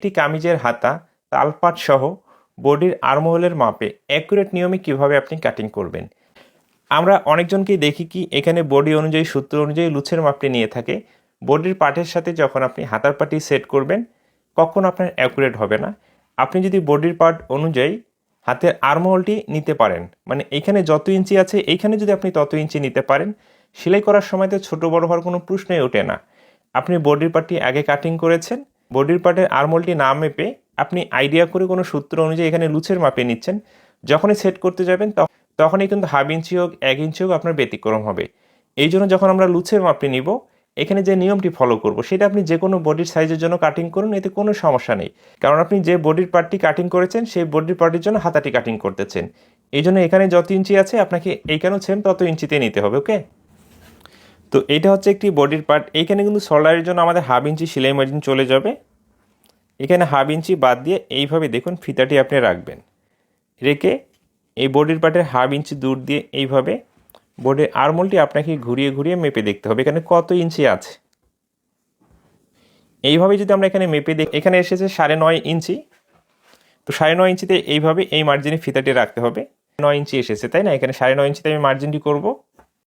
একটি কামিজের হাতা, তালপাট সহ বডির আর্মহোলের মাপে অ্যাকুরেট নিয়মে কীভাবে আপনি কাটিং করবেন। আমরা অনেকজনকেই দেখি কি এখানে বডি অনুযায়ী, সূত্র অনুযায়ী লুচের মাপটি নিয়ে থাকে। বডির পার্টের সাথে যখন আপনি হাতার পাটি সেট করবেন, কখন আপনার অ্যাকুরেট হবে না। আপনি যদি বডির পার্ট অনুযায়ী হাতের আর্মহোলটি নিতে পারেন মানে এখানে যত ইঞ্চি আছে এইখানে যদি আপনি তত ইঞ্চি নিতে পারেন, সেলাই করার সময় তো ছোটো বড় হওয়ার কোনো প্রশ্নই ওঠে না। আপনি বডির পার্টটি আগে কাটিং করেছেন বডির পার্টের আর্মহোলটি না মেপে আপনি আইডিয়া করে কোনো সূত্র অনুযায়ী এখানে লুচের মাপে নিচ্ছেন। যখনই সেট করতে যাবেন তখন তখনই কিন্তু হাফ ইঞ্চি হোক, এক ইঞ্চি হোক আপনার ব্যতিক্রম হবে। এই জন্য যখন আমরা লুচের মাপটি নিব, এখানে যে নিয়মটি ফলো করব, সেটা আপনি যে কোনো বডির সাইজের জন্য কাটিং করুন, এতে কোনো সমস্যা নেই। কারণ আপনি যে বডির পার্টটি কাটিং করেছেন, সেই বডির পার্টির জন্য হাতাটি কাটিং করতেছেন। এই জন্য এখানে যত ইঞ্চি আছে, আপনাকে এইখানেও সেম তত ইঞ্চিতে নিতে হবে ওকে তো এটা হচ্ছে একটি বডির পার্ট। এইখানে কিন্তু সোল্ডারের জন্য আমাদের হাফ ইঞ্চি সেলাই মার্জিন চলে যাবে। এখানে হাফ ইঞ্চি বাদ দিয়ে এইভাবে দেখুন ফিতাটি আপনি রাখবেন। রেখে এই বডির পার্টের হাফ ইঞ্চি দূর দিয়ে এইভাবে বোর্ডের আরমোলটি আপনাকে ঘুরিয়ে ঘুরিয়ে মেপে দেখতে হবে এখানে কত ইঞ্চি আছে। এইভাবে যদি আমরা এখানে মেপে দেখি, এখানে এসেছে সাড়ে নয় ইঞ্চি। তো সাড়ে নয় ইঞ্চিতে এইভাবে এই মার্জিনে ফিতাটি রাখতে হবে। নয় ইঞ্চি এসেছে, তাই না? এখানে সাড়ে নয় ইঞ্চিতে আমি মার্জিনটি করব।